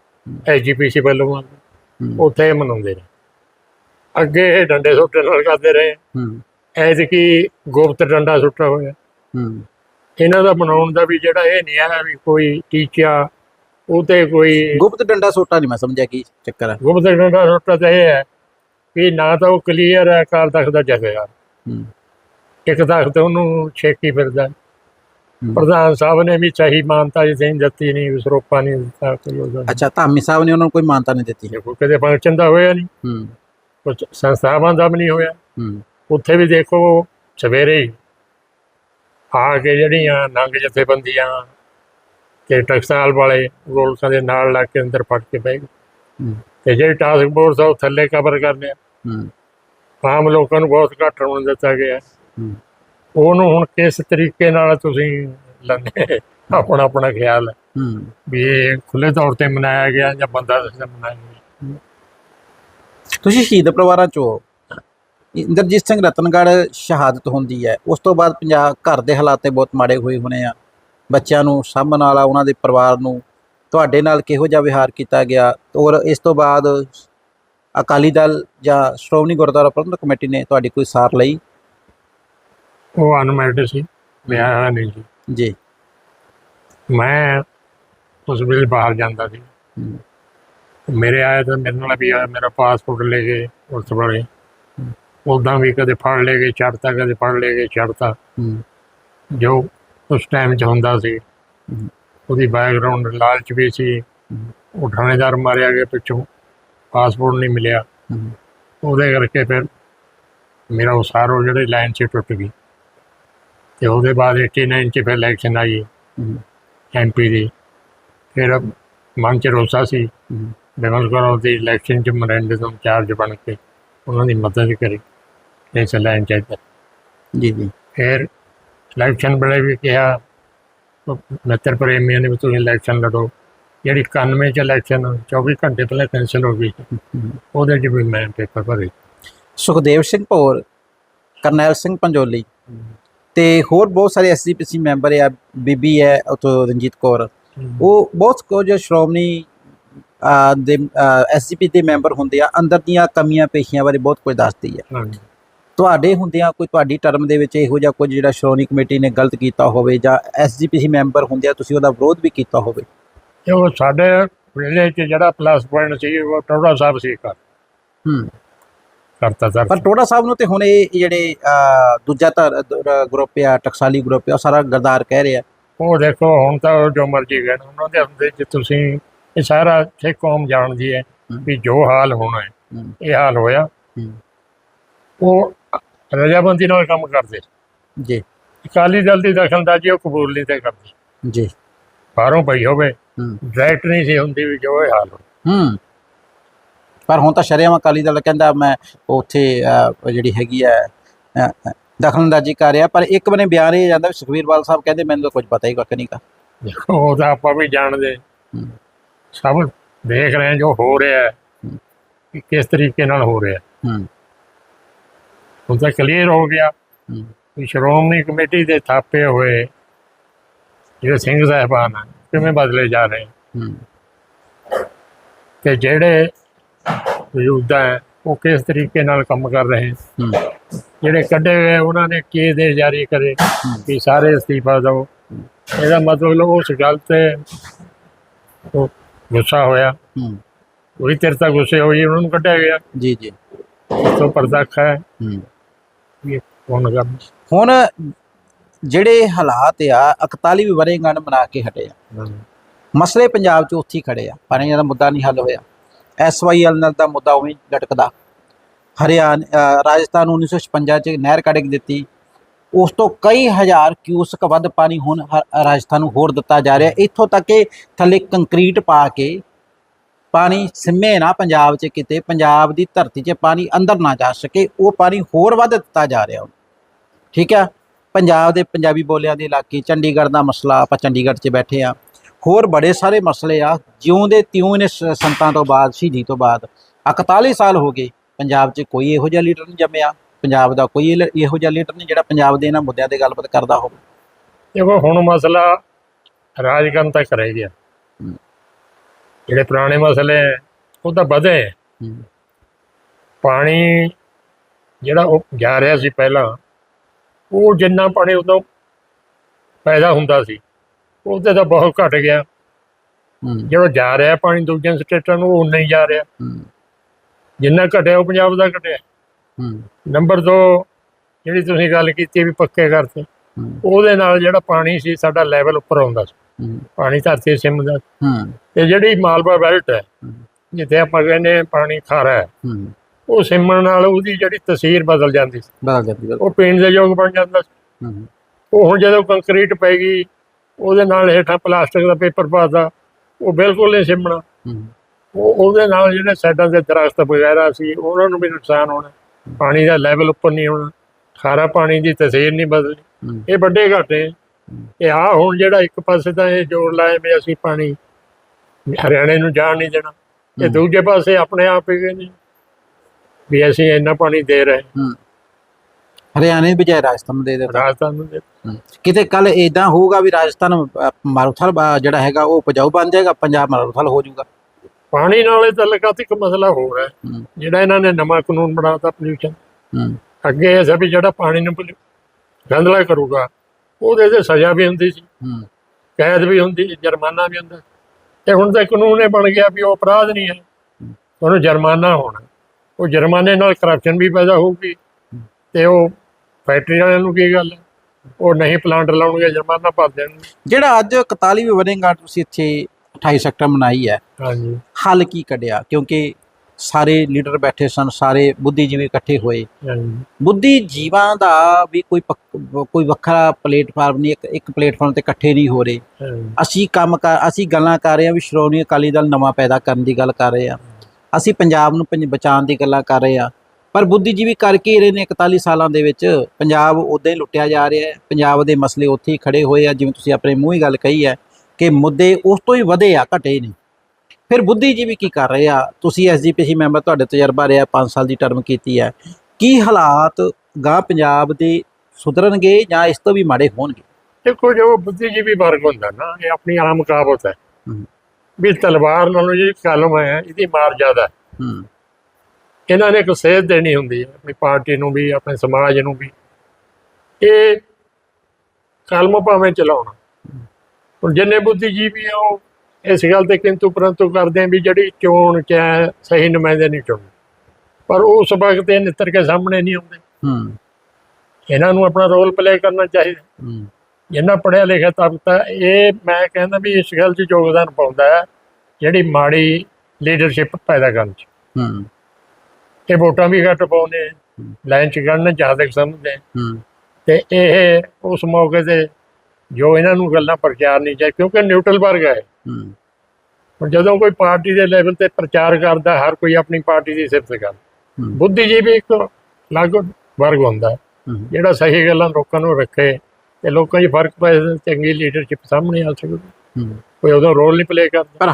ਐਜੀਪੀਸੀ ਵੱਲੋਂ ਮੰਨ ਲਓ ਹੂੰ। ਉੱਥੇ ਇਹ ਮਨਾਉਂਦੇ ਨੇ ਅੱਗੇ ਇਹ ਡੰਡੇ ਸੁੱਟਣ ਨਾਲ ਕਰਦੇ ਰਹੇ। ਹੂੰ। ਐਤਕੀ ਗੁਪਤ ਡੰਡਾ ਸੁੱਟਿਆ ਹੋਇਆ। ਹੂੰ। ਇਹਨਾਂ ਦਾ ਮਨਾਉਣ ਦਾ ਵੀ ਜਿਹੜਾ ਇਹ ਨਹੀਂ ਹੈ ਵੀ ਕੋਈ ਟੀਚਾ ਉਹ ਤੇ ਕੋਈ ਗੁਪਤ ਡੰਡਾ ਸੋਟਾ ਨਹੀਂ ਮੈਂ ਸਮਝਿਆ ਕੀ ਚੱਕਰ ਹੈ। ਗੁਪਤ ਡੰਡਾ ਸੁੱਟਾ ਤਾਂ ਇਹ ਹੈ ਵੀ ਨਾ ਤਾਂ ਉਹ ਕਲੀਅਰ ਹੈ ਅਕਾਲ ਤਖਤ ਦਾ ਜਥੇਦਾਰ। ਹੂੰ। ਇੱਕ ਤਖਤ ਉਹਨੂੰ ਛੇਕੀ ਫਿਰਦਾ। ਪ੍ਰਧਾਨ ਸਾਹਿਬ ਨੇ ਵੀ ਸਹੀ ਮਾਨਤਾ ਜੀ ਨਹੀਂ ਦਿੱਤੀ ਨਹੀਂ ਸਰੋਪਾ ਨਹੀਂ ਦਿੱਤਾ ਕੋਈ ਉਹਦਾ ਅੱਛਾ ਧਾਮੀ ਸਾਹਿਬ ਨੇ ਉਹਨਾਂ ਨੂੰ ਕੋਈ ਮਾਨਤਾ ਨਹੀਂ ਦਿੱਤੀ। ਕੋਈ ਕਦੇ ਫੰਕਸ਼ਨ ਦਾ ਹੋਇਆ ਨਹੀਂ। ਹੂੰ। ਕੁਝ ਸੰਸਥਾਵਾਂ ਦਾ ਵੀ ਨਹੀਂ ਹੋਇਆ। ਹੂੰ। ਉੱਥੇ ਵੀ ਦੇਖੋ ਸਵੇਰੇ ਹੀ ਆ ਕੇ ਜਿਹੜੀਆਂ ਨੰਗ ਜਥੇਬੰਦੀਆਂ ਤੇ ਟਕਸਾਲ ਵਾਲੇ ਗੋਲਕਾਂ ਦੇ ਨਾਲ ਲੱਗ ਕੇ ਅੰਦਰ ਫੜ ਕੇ ਹੂੰ। ਤੇ ਜਿਹੜੀ ਟਾਸਕ ਫੋਰਸ ਆ ਉਹ ਥੱਲੇ ਕਵਰ ਕਰਨੇ ਆ। ਆਮ ਲੋਕਾਂ ਨੂੰ ਬਹੁਤ ਘੱਟ ਹੋਣ ਦਿੱਤਾ ਗਿਆ। ਉਹਨੂੰ ਹੁਣ ਕਿਸ ਤਰੀਕੇ ਨਾਲ ਤੁਸੀਂ ਲੰਨੇ ਆਪਣਾ ਆਪਣਾ ਖਿਆਲ ਹੈ। ਵੀ ਇਹ ਖੁੱਲੇ ਤੌਰ ਤੇ ਮਨਾਇਆ ਗਿਆ ਜਾਂ ਬੰਦਾ ਮਨਾਇਆ ਗਿਆ। ਤੁਸੀਂ ਸ਼ਹੀਦ ਪਰਿਵਾਰਾਂ ਚੋਂ। ਇੰਦਰਜੀਤ ਸਿੰਘ ਰਤਨਗੜ੍ਹ ਸ਼ਹਾਦਤ ਹੁੰਦੀ ਹੈ। ਉਸ ਤੋਂ ਬਾਅਦ ਪੰਜਾਬ ਘਰ ਦੇ ਹਾਲਾਤ ਤੇ ਬਹੁਤ ਮਾੜੇ ਹੋਏ ਹੋਣੇ ਆ। ਬੱਚਿਆਂ ਨੂੰ ਸਾਂਭਣ ਵਾਲਾ ਉਹਨਾਂ ਦੇ ਪਰਿਵਾਰ ਨੂੰ ਤੁਹਾਡੇ ਨਾਲ ਕਿਹੋ ਜਿਹਾ ਵਿਹਾਰ ਕੀਤਾ ਗਿਆ? ਔਰ ਇਸ ਤੋਂ ਬਾਅਦ ਅਕਾਲੀ ਦਲ ਜਾਂ ਸ਼੍ਰੋਮਣੀ ਗੁਰਦੁਆਰਾ ਪ੍ਰਬੰਧਕ ਕਮੇਟੀ ਨੇ ਤੁਹਾਡੀ ਕੋਈ ਸਾਰ ਲਈ? ਉਹ ਅਨਮੈਰਿਡ ਸੀ। ਵਿਆਹ ਹੋਇਆ ਨਹੀਂ ਜੀ। ਮੈਂ ਉਸ ਵੇਲੇ ਬਾਹਰ ਜਾਂਦਾ ਸੀ। ਮੇਰੇ ਆਏ ਤਾਂ ਮੇਰੇ ਨਾਲ ਵੀ ਆਇਆ ਮੇਰਾ ਪਾਸਪੋਰਟ ਲੈ ਗਏ ਉਸ ਵਾਲੇ। ਉਦਾਂ ਵੀ ਕਦੇ ਫੜ ਲੈ ਗਏ ਛੱਡਤਾ ਕਦੇ ਫੜ ਲੈ ਗਏ ਛੱਡਤਾ ਜੋ ਉਸ ਟਾਈਮ 'ਚ ਹੁੰਦਾ ਸੀ। ਉਹਦੀ ਬੈਕਗ੍ਰਾਉਂਡ ਲਾਲਚ ਵੀ ਸੀ। ਉਹ ਥਾਣੇਦਾਰ ਮਾਰਿਆ ਗਿਆ ਪਿੱਛੋਂ। ਪਾਸਪੋਰਟ ਨਹੀਂ ਮਿਲਿਆ। ਉਹਦੇ ਕਰਕੇ ਫਿਰ ਮੇਰਾ ਉਹ ਸਾਰੋ ਜਿਹੜੇ ਲਾਈਨ 'ਚ ਟੁੱਟ ਗਈ। ਤੇ ਉਹਦੇ ਬਾਅਦ 89 'ਚ ਫਿਰ ਇਲੈਕਸ਼ਨ ਆਈ। ਐਮਪੀ ਦੀ। ਫਿਰ ਮਨ 'ਚ ਰੋਸਾ ਸੀ। ਬਿਮਲ ਕਰੋ ਦੀ ਇਲੈਕਸ਼ਨ 'ਚ ਮਰੰਡੇ ਤੋਂ ਚਾਰਜ ਬਣ ਕੇ। ਉਹਨਾਂ ਦੀ ਮਦਦ ਕਰੀ ਇਸ ਲਾਈਨ 'ਚ ਇੱਧਰ। ਜੀ ਜੀ। ਫਿਰ ਇਲੈਕਸ਼ਨ ਵੇਲੇ ਵੀ ਕਿਹਾ ਮਿੱਤਰ ਪ੍ਰੇਮੀਆਂ ਨੇ ਵੀ ਤੁਸੀਂ ਇਲੈਕਸ਼ਨ ਲੜੋ। ਜਿਹੜੀ 91 ਚ ਇਲੈਕਸ਼ਨ 24 ਘੰਟੇ ਪਹਿਲਾਂ ਕੈਂਸਲ ਹੋ ਗਈ। ਉਹਦੇ 'ਚ ਵੀ ਮੈਂ ਪੇਪਰ ਭਰੇ। ਸੁਖਦੇਵ ਸਿੰਘ ਭੌਰ ਕਰਨੈਲ ਸਿੰਘ ਪੰਜੋਲੀ ਤੇ ਹੋਰ ਬਹੁਤ ਸਾਰੇ ਐਸਜੀਪੀਸੀ ਮੈਂਬਰ ਆ ਬੀਬੀ ਹੈ ਉਤੋਂ ਰਣਜੀਤ ਕੌਰ। ਉਹ ਬਹੁਤ ਕੁਝ ਸ਼੍ਰੋਮਣੀ ਦੇ ਐਸਜੀਪੀ ਦੇ ਮੈਂਬਰ ਹੁੰਦੇ ਆ ਅੰਦਰ ਦੀਆਂ ਕਮੀਆਂ ਪੇਸ਼ੀਆਂ ਬਾਰੇ ਬਹੁਤ ਕੁਝ ਦੱਸਦੀ ਹੈ। ਤੁਹਾਡੇ ਹੁੰਦਿਆਂ ਕੋਈ ਤੁਹਾਡੀ ਟਰਮ ਦੇ ਵਿੱਚ ਇਹੋ ਜਿਹਾ ਕੁਝ ਜਿਹੜਾ ਸ਼੍ਰੋਮਣੀ ਕਮੇਟੀ ਨੇ ਗਲਤ ਕੀਤਾ ਹੋਵੇ ਜਾਂ ਐਸਜੀਪੀਸੀ ਮੈਂਬਰ ਹੁੰਦਿਆਂ ਤੁਸੀਂ ਉਹਦਾ ਵਿਰੋਧ ਵੀ ਕੀਤਾ ਹੋਵੇ? ਉਹ ਸਾਡੇ ਵੇਲੇ 'ਚ ਜਿਹੜਾ ਪਲੱਸ ਪੁਆਇੰਟ ਸੀ ਉਹ ਟੋੜਾ ਸਾਹਿਬ ਸੀ ਕਰ ਹੂੰ। ਕਰਤਾ ਸਰ ਪਰ ਟੋੜਾ ਸਾਹਿਬ ਨੂੰ ਤੇ ਹੁਣ ਇਹ ਜਿਹੜੇ ਦੂਜਾ ਗਰੁੱਪ ਆ ਟਕਸਾਲੀ ਗਰੁੱਪ ਆ ਸਾਰਾ ਗਰਦਾਰ ਕਹਿ ਰਿਹਾ। ਉਹ ਦੇਖੋ ਹੁਣ ਤਾਂ ਜੋ ਮਰਜ਼ੀ ਕਹਿਣ ਉਹਨਾਂ ਦੇ ਹੁੰਦੇ 'ਚ ਤੁਸੀਂ ਇਹ ਸਾਰਾ ਸਿੱਖ ਕੌਮ ਜਾਣਦੀ ਹੈ। ਵੀ ਜੋ ਹਾਲ ਹੋਣਾ ਹੈ ਇਹ ਹਾਲ ਹੋਇਆ। ਉਹ ਰਜਾਬੰਦੀ ਨਾਲ ਕੰਮ ਕਰਦੇ ਜੀ। ਅਕਾਲੀ ਦਲ ਦੀ ਦਖਲਅੰਦਾਜ਼ੀ ਉਹ ਕਬੂਲ ਨਹੀਂ ਤੇ ਕਰਦੇ। ਜੀ। ਬਾਹਰੋਂ ਪਈ ਹੋਵੇ ਡਾਇਰੈਕਟ ਨਹੀਂ ਸੀ ਹੁੰਦੀ ਵੀ ਜੋ ਇਹ ਹਾਲ ਹੋ ਹੂੰ। ਪਰ ਹੁਣ ਤਾਂ ਸ਼ਰਿਆਮ ਅਕਾਲੀ ਦਲ ਕਹਿੰਦਾ ਮੈਂ ਉੱਥੇ ਜਿਹੜੀ ਹੈਗੀ ਅਹ, ਦਖਲਅੰਦਾਜ਼ੀ ਕਰ ਰਿਹਾ। ਪਰ ਇੱਕ ਬਨੇ ਬਿਆਨ ਇਹ ਜਾਂਦਾ ਵੀ ਸੁਖਵੀਰ ਬਾਲ ਸਾਹਿਬ ਕਹਿੰਦੇ ਮੈਨੂੰ ਤਾਂ ਕੁਝ ਪਤਾ ਹੀ ਕੱਖ ਨਹੀਂ ਕਾ ਉਹ ਤਾਂ ਆਪਾਂ ਵੀ ਜਾਣਦੇ। ਸਭ ਦੇਖ ਰਹੇ ਜੋ ਹੋ ਰਿਹਾ। ਕਿ ਕਿਸ ਤਰੀਕੇ ਨਾਲ ਹੋ ਰਿਹਾ ਹੈ। ਹੁਣ ਤਾਂ ਕਲੀਅਰ ਹੋ ਗਿਆ। ਹੂੰ, ਕਿ ਸ਼੍ਰੋਮਣੀ ਕਮੇਟੀ ਦੇ ਥਾਪੇ ਹੋਏ ਜਿਹੜੇ ਸਿੰਘ ਸਾਹਿਬਾਨ ਆ ਕਿਵੇਂ ਬਦਲੇ ਜਾ ਰਹੇ ਹੂੰ। ਤੇ ਜਿਹੜੇ ਹੈ ਉਹ ਕਿਸ ਤਰੀਕੇ ਨਾਲ ਕੰਮ ਕਰ ਰਹੇ ਹੂੰ। ਜਿਹੜੇ ਕੱਢੇ ਹੋਏ ਉਹਨਾਂ ਨੇ ਕੀ ਦੇ ਜਾਰੀ ਕਰੇ? ਕਿ ਸਾਰੇ ਅਸਤੀਫਾ ਦਿਓ। ਇਹਦਾ ਮਤਲਬ ਉਸ ਗੱਲ ਤੇ ਉਹ ਗੁੱਸਾ ਹੋਇਆ। ਹੂੰ। ਉਹੀ ਤੇਰੇ ਤਾਂ ਗੁੱਸੇ ਹੋਈ ਉਹਨਾਂ ਨੂੰ ਕੱਢਿਆ ਗਿਆ। ਜੀ ਜੀ। ਤੋਂ ਪਰਦਖ ਹੈ ਹੂੰ। ਵੀ ਕੌਣ ਹੁਣ ਜਿਹੜੇ ਹਾਲਾਤ ਆ 41 ਵਰੇਗੰਢ ਮਨਾ ਕੇ ਹਟੇ ਆ। ਮਸਲੇ ਪੰਜਾਬ 'ਚ ਉੱਥੇ ਖੜੇ ਆ ਪਾਣੀ ਦਾ ਮੁੱਦਾ ਨਹੀਂ ਹੱਲ ਹੋਇਆ। ਐਸਵਾਈਐਲ ਨਾਲ ਦਾ ਮੁੱਦਾ ਉਵੇਂ ਹੀ ਲਟਕਦਾ। ਹਰਿਆਣਾ ਰਾਜਸਥਾਨ ਨੂੰ 1956 'ਚ ਨਹਿਰ ਕੱਢ ਕੇ ਦਿੱਤੀ। ਉਸ ਤੋਂ ਕਈ ਹਜ਼ਾਰ ਕਿਊਸਕ ਵੱਧ ਪਾਣੀ ਹੁਣ ਹ- ਰਾਜਸਥਾਨ ਨੂੰ ਹੋਰ ਦਿੱਤਾ ਜਾ ਰਿਹਾ। ਇੱਥੋਂ ਤੱਕ ਕਿ ਥੱਲੇ ਕੰਕਰੀਟ ਪਾ ਕੇ ਪਾਣੀ ਸਿੰਮੇ ਨਾ ਪੰਜਾਬ 'ਚ ਕਿਤੇ, ਪੰਜਾਬ ਦੀ ਧਰਤੀ 'ਚ ਪਾਣੀ ਅੰਦਰ ਨਾ ਜਾ ਸਕੇ, ਉਹ ਪਾਣੀ ਹੋਰ ਵੱਧ ਦਿੱਤਾ ਜਾ ਰਿਹਾ। ਹੁਣ ਠੀਕ ਆ? ਪੰਜਾਬ ਦੇ ਪੰਜਾਬੀ ਬੋਲਿਆਂ ਦੇ ਇਲਾਕੇ, ਚੰਡੀਗੜ੍ਹ ਦਾ ਮਸਲਾ ਆਪਾਂ ਚੰਡੀਗੜ੍ਹ 'ਚ ਬੈਠੇ ਆ। ਹੋਰ ਬੜੇ ਸਾਰੇ ਮਸਲੇ ਆ, ਜਿਉਂ ਦੇ ਤਿਉਂ ਨੇ ਸੰਤਾਂ ਤੋਂ ਬਾਅਦ, ਸ਼ਹੀਦੀ ਤੋਂ ਬਾਅਦ 41 ਸਾਲ ਹੋ ਗਏ, ਪੰਜਾਬ 'ਚ ਕੋਈ ਇਹੋ ਜਿਹਾ ਲੀਡਰ ਨਹੀਂ ਜੰਮਿਆ। ਪੰਜਾਬ ਦਾ ਕੋਈ ਇਹ- ਇਹੋ ਜਿਹਾ ਲੀਡਰ ਨਹੀਂ ਜਿਹੜਾ ਪੰਜਾਬ ਦੇ ਇਹਨਾਂ ਮੁੱਦਿਆਂ ਤੇ ਗੱਲਬਾਤ ਕਰਦਾ ਹੋਵੇ। ਦੇਖੋ ਹੁਣ ਮਸਲਾ ਰਾਜ ਕਰਨ ਤੱਕ ਰਹਿ ਗਿਆ। ਜਿਹੜੇ ਪੁਰਾਣੇ ਮਸਲੇ ਹੈ ਉਹ ਤਾਂ ਵਧੇ। ਹੈ। ਪਾਣੀ ਜਿਹੜਾ ਉਹ ਜਾ ਰਿਹਾ ਸੀ ਪਹਿਲਾਂ ਉਹ ਜਿੰਨਾ ਪਾਣੀ ਉਦੋਂ ਪੈਦਾ ਹੁੰਦਾ ਸੀ ਉਹਦੇ ਤਾਂ ਬਹੁਤ ਘਟ ਗਿਆ। ਹੂੰ। ਜਿਹੜਾ ਜਾ ਰਿਹਾ ਪਾਣੀ ਦੂਜੀਆਂ ਸਟੇਟਾਂ ਨੂੰ ਉਹ ਨਹੀਂ ਜਾ ਰਿਹਾ। ਹੂੰ। ਜਿੰਨਾ ਘਟਿਆ ਉਹ ਪੰਜਾਬ ਦਾ ਘਟਿਆ। ਨੰਬਰ 2 ਜਿਹੜੀ ਤੁਸੀਂ ਗੱਲ ਕੀਤੀ ਵੀ ਪੱਕੇ ਕਰਤੇ ਉਹਦੇ ਨਾਲ ਜਿਹੜਾ ਪਾਣੀ ਸੀ ਸਾਡਾ ਲੈਵਲ ਉੱਪਰ ਆਉਂਦਾ ਸੀ। ਪਾਣੀ ਧਰਤੀ ਸਿਮਦਾ ਤੇ ਜਿਹੜੀ ਮਾਲਵਾ ਬੈਲਟ ਹੈ। ਜਿੱਥੇ ਆਪਾਂ ਕਹਿੰਦੇ ਪਾਣੀ ਖਾਰਾ ਹੈ ਉਹ ਸਿਮਣ ਨਾਲ ਉਹਦੀ ਜਿਹੜੀ ਤਸਵੀਰ ਬਦਲ ਜਾਂਦੀ ਸੀ। ਬਦਲ ਜਾਂਦੀ ਉਹ ਪੀਣ ਦੇ ਯੋਗ ਬਣ ਜਾਂਦਾ ਸੀ। ਉਹ ਹੁਣ ਜਦੋਂ ਕੰਕਰੀਟ ਪੈ ਗਈ ਉਹਦੇ ਨਾਲ ਹੇਠਾਂ ਪਲਾਸਟਿਕ ਦਾ ਪੇਪਰ ਪਾਤਾ ਉਹ ਬਿਲਕੁਲ ਨਹੀਂ ਸਿਮਣਾ ਉਹ ਉਹਦੇ ਨਾਲ ਜਿਹੜੇ ਸਾਈਡਾਂ ਦੇ ਦਰਖਤ ਵਗੈਰਾ ਸੀ ਉਹਨਾਂ ਨੂੰ ਵੀ ਨੁਕਸਾਨ ਹੋਣਾ। ਪਾਣੀ ਦਾ ਲੈਵਲ ਉੱਪਰ ਨਹੀਂ ਹੋਣਾ ਖਾਰਾ ਪਾਣੀ ਦੀ ਤਸਵੀਰ ਨਹੀਂ ਬਦਲਣੀ। ਇਹ ਵੱਡੇ ਘਾਟੇ। ਇਹ ਆ ਹੁਣ ਜਿਹੜਾ ਇੱਕ ਪਾਸੇ ਤਾਂ ਇਹ ਜੋਰ ਲਾਏ ਵੀ ਅਸੀਂ ਪਾਣੀ ਹਰਿਆਣੇ ਨੂੰ ਜਾਣ ਨਹੀਂ ਦੇਣਾ। ਤੇ। ਦੂਜੇ ਪਾਸੇ ਆਪਣੇ ਆਪ ਹੀ ਕਹਿੰਦੇ ਵੀ ਅਸੀਂ ਇੰਨਾ ਪਾਣੀ ਦੇ ਰਹੇ ਹਰਿਆਣੇ ਦੀ ਬਜਾਏ ਰਾਜਸਥਾਨ ਦੇ ਦਿੱਤਾ ਰਾਜਸਥਾਨ ਨੂੰ ਦੇ-। ਕਿਤੇ ਕੱਲ ਇਦਾਂ ਹੋਊਗਾ ਵੀ ਰਾਜਸਥਾਨ ਮਾਰੂਥਲ ਜਿਹੜਾ ਹੈਗਾ ਉਹ ਉਪਜਾਊ ਬਣ ਜਾਏਗਾ ਪੰਜਾਬ ਮਾਰੂਥਲ ਹੋ ਜਾਊਗਾ। ਪਾਣੀ ਨਾਲ ਇਹ ਤਲਕਾਤ ਇੱਕ ਮਸਲਾ ਹੋਰ ਹੈ। ਜਿਹੜਾ ਇਹਨਾਂ ਨੇ ਨਵਾਂ ਕਾਨੂੰਨ ਬਣਾਤਾ ਪੋਲਿਊਸ਼ਨ ਹੂੰ। ਅੱਗੇ ਇਹ ਸੀ ਵੀ ਜਿਹੜਾ ਪਾਣੀ ਨੂੰ ਗੰਦਲਾ ਕਰੂਗਾ ਉਹਦੇ ਤੇ ਸਜ਼ਾ ਵੀ ਹੁੰਦੀ ਸੀ। ਕੈਦ ਵੀ ਹੁੰਦੀ ਜੁਰਮਾਨਾ ਵੀ ਹੁੰਦਾ। ਤੇ ਹੁਣ ਤਾਂ ਕਾਨੂੰਨ ਇਹ ਬਣ ਗਿਆ ਵੀ ਉਹ ਅਪਰਾਧ ਨਹੀਂ ਹੈ। ਉਹਨੂੰ ਜੁਰਮਾਨਾ ਹੋਣਾ। ਉਹ ਜੁਰਮਾਨੇ ਨਾਲ ਕਰਪਸ਼ਨ ਵੀ ਪੈਦਾ ਹੋਊਗੀ। ਤੇ ਉਹ ਫੈਕਟਰੀ ਵਾਲਿਆਂ ਨੂੰ ਕੀ ਗੱਲ ਹੈ? ਉਹ ਨਹੀਂ ਪਲਾਂਟ ਲਾਉਣਗੇ ਜੁਰਮਾਨਾ ਭਰ ਦੇਣਗੇ। ਜਿਹੜਾ ਅੱਜ 41ਵੀਂ ਵਰ੍ਹੇਗੰਢ ਤੁਸੀਂ ਇੱਥੇ 28 ਸੈਕਟਰ ਮਨਾਈ ਹੈ। ਹਾਂਜੀ। ਹੱਲ ਕੀ ਕੱਢਿਆ? ਕਿਉਂਕਿ ਸਾਰੇ ਲੀਡਰ ਬੈਠੇ ਸਨ ਸਾਰੇ ਬੁੱਧੀਜੀਵੀ ਇਕੱਠੇ ਹੋਏ। ਹਾਂਜੀ। ਬੁੱਧੀਜੀਵਾਂ ਦਾ ਵੀ ਕੋਈ ਕੋਈ ਵੱਖਰਾ ਪਲੇਟਫਾਰਮ ਨਹੀਂ ਇੱਕ ਇੱਕ ਪਲੇਟਫਾਰਮ ਤੇ ਇਕੱਠੇ ਨਹੀਂ ਹੋ ਰਹੇ। ਅਸੀਂ ਕੰਮ ਕਰ ਅਸੀਂ ਗੱਲਾਂ ਕਰ ਰਹੇ ਹਾਂ ਵੀ ਸ਼੍ਰੋਮਣੀ ਅਕਾਲੀ ਦਲ ਨਵਾਂ ਪੈਦਾ ਕਰਨ ਦੀ ਗੱਲ ਕਰ ਰਹੇ ਹਾਂ। ਅਸੀਂ ਪੰਜਾਬ ਨੂੰ ਪੰਜ- ਬਚਾਉਣ ਦੀ ਗੱਲਾਂ ਕਰ ਰਹੇ ਹਾਂ। ਪਰ ਬੁੱਧੀਜੀਵੀ ਕਰਕੇ ਹੀ ਰਹੇ ਨੇ 41 ਸਾਲਾਂ ਦੇ ਵਿੱਚ? ਪੰਜਾਬ ਉਦਾਂ ਹੀ ਲੁੱਟਿਆ ਜਾ ਰਿਹਾ ਹੈ। ਪੰਜਾਬ ਦੇ ਮਸਲੇ ਉੱਥੇ ਹੀ ਖੜੇ ਹੋਏ ਆ ਜਿਵੇਂ ਤੁਸੀਂ ਆਪਣੇ ਮੂੰਹ ਹੀ ਗੱਲ ਕਹੀ ਹੈ। ਕਿ ਮੁੱਦੇ ਉਸ ਤੋਂ ਹੀ ਵਧੇ ਆ ਘਟੇ ਨਹੀਂ। ਫਿਰ ਬੁੱਧੀਜੀਵੀ ਕੀ ਕਰ ਰਹੇ ਆ? ਤੁਸੀਂ ਐਸਜੀਪੀਸੀ ਮੈਂਬਰ ਤੁਹਾਡੇ ਤਜਰਬਾ ਰਿਹਾ 5 ਸਾਲ ਦੀ ਟਰਮ ਕੀਤੀ ਹੈ। ਕੀ ਹਾਲਾਤ ਗਾਂ ਪੰਜਾਬ ਦੇ ਸੁਧਰਨਗੇ ਜਾਂ ਇਸ ਤੋਂ ਵੀ ਮਾੜੇ ਹੋਣਗੇ? ਦੇਖੋ ਜੋ ਬੁੱਧੀਜੀਵੀ ਵਰਗ ਹੁੰਦਾ ਨਾ ਇਹ ਆਪਣੀ ਆਮ ਕਹਾਵਤ ਹੈ। ਵੀ ਤਲਵਾਰ ਨਾਲੋਂ ਜਿਹੜੀ ਕਲਮ ਹੈ ਇਹਦੀ ਮਾਰ ਜ਼ਿਆਦਾ ਹੈ। ਇਹਨਾਂ ਨੇ ਇੱਕ ਸੇਧ ਦੇਣੀ ਹੁੰਦੀ ਹੈ ਆਪਣੀ ਪਾਰਟੀ ਨੂੰ ਵੀ ਆਪਣੇ ਸਮਾਜ ਨੂੰ ਵੀ। ਇਹ ਕਲਮ ਭਾਵੇਂ ਚਲਾਉਣਾ। ਹੁਣ ਜਿੰਨੇ ਬੁੱਧੀਜੀਵੀ ਆ ਉਹ ਇਸ ਗੱਲ ਤੇ ਕਿੰਤੂ ਪਰੰਤੂ ਕਰਦੇ ਆ ਵੀ ਜਿਹੜੀ ਚੋਣ ਹੈ ਸਹੀ ਨੁਮਾਇੰਦੇ ਨਹੀਂ ਚੁਣਦੇ। ਪਰ ਉਸ ਵਕਤ ਇਹ ਨਿੱਤਰ ਕੇ ਸਾਹਮਣੇ ਨਹੀਂ ਆਉਂਦੇ। ਹੂੰ। ਇਹਨਾਂ ਨੂੰ ਆਪਣਾ ਰੋਲ ਪਲੇ ਕਰਨਾ ਚਾਹੀਦਾ। ਹੂੰ। ਜਿੰਨਾ ਪੜਿਆ ਲਿਖਿਆ ਤਬਕਾ ਇਹ ਮੈਂ ਕਹਿੰਦਾ ਵੀ ਇਸ ਗੱਲ 'ਚ ਯੋਗਦਾਨ ਪਾਉਂਦਾ ਹੈ ਜਿਹੜੀ ਮਾੜੀ ਲੀਡਰਸ਼ਿਪ ਪੈਦਾ ਕਰਨ 'ਚ। ਹੂੰ। ਇਹ ਵੋਟਾਂ ਵੀ ਘੱਟ ਪਾਉਂਦੇ ਲਾਈਨ 'ਚ ਖੜਨਾ ਜ਼ਿਆਦਾ ਸਮਝਦੇ। ਹੂੰ। ਤੇ ਇਹ ਉਸ ਮੌਕੇ ਤੇ ਜੋ ਇਹਨਾਂ ਨੂੰ ਗੱਲਾਂ ਪ੍ਰਚਾਰ ਨਹੀਂ ਚਾਹੀਦੀ ਕਿਉਂਕਿ ਨਿਊਟਰਲ ਵਰਗ ਹੈ। ਹੂੰ। ਹੁਣ ਜਦੋਂ ਕੋਈ ਪਾਰਟੀ ਦੇ ਲੈਵਲ ਤੇ ਪ੍ਰਚਾਰ ਕਰਦਾ ਹਰ ਕੋਈ ਆਪਣੀ ਪਾਰਟੀ ਦੀ ਸਿਫਤ ਕਰਦਾ। ਬੁੱਧੀਜੀਵੀ ਇੱਕ ਅਲੱਗ ਵਰਗ ਹੁੰਦਾ। ਜਿਹੜਾ ਸਹੀ ਗੱਲਾਂ ਲੋਕਾਂ ਨੂੰ ਰੱਖੇ ਤੇ ਲੋਕਾਂ 'ਚ ਫ਼ਰਕ ਪਏ ਤੇ ਚੰਗੀ ਲੀਡਰਸ਼ਿਪ ਸਾਹਮਣੇ ਆ ਸਕਦੀ। ਕੋਈ ਉਦੋਂ ਰੋਲ ਨਹੀਂ ਪਲੇ ਕਰਦਾ। ਪਰ